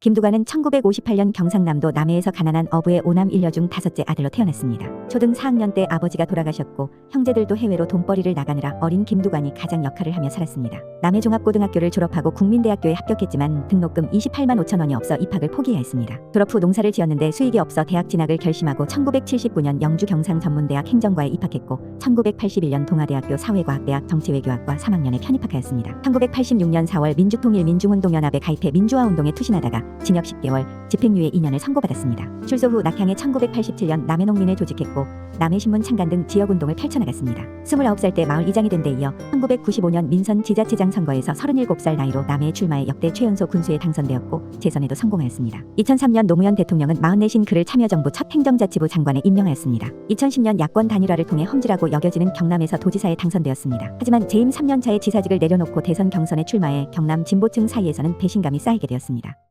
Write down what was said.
김두관은 1958년 경상남도 남해에서 가난한 어부의 오남 일녀 중 다섯째 아들로 태어났습니다. 초등 4학년 때 아버지가 돌아가셨고 형제들도 해외로 돈벌이를 나가느라 어린 김두관이 가장 역할을 하며 살았습니다. 남해 종합고등학교를 졸업하고 국민대학교에 합격했지만 등록금 28만 5천 원이 없어 입학을 포기해야 했습니다. 졸업 후 농사를 지었는데 수익이 없어 대학 진학을 결심하고 1979년 영주 경상 전문대학 행정과에 입학했고 1981년 동아대학교 사회과학대학 정치외교학과 3학년에 편입학하였습니다. 1986년 4월 민주통일 민중운동연합에 가입해 민주화운동에 투신하다가 징역 10개월, 집행유예 2년을 선고받았습니다. 출소 후 낙향에 1987년 남해 농민회 조직했고 남해신문 창간 등 지역운동을 펼쳐나갔습니다. 29살 때 마을 이장이 된 데 이어 1995년 민선 지자체장 선거에서 37살 나이로 남해에 출마해 역대 최연소 군수에 당선되었고 재선에도 성공하였습니다. 2003년 노무현 대통령은 44신 그를 참여정부 첫 행정자치부 장관에 임명하였습니다. 2010년 야권 단일화를 통해 험지라고 여겨지는 경남에서 도지사에 당선되었습니다. 하지만 재임 3년 차에 지사직을 내려놓고 대선 경선에 출마해 경남 진보층 사이에서는 배신감이 쌓이게 되었습니다.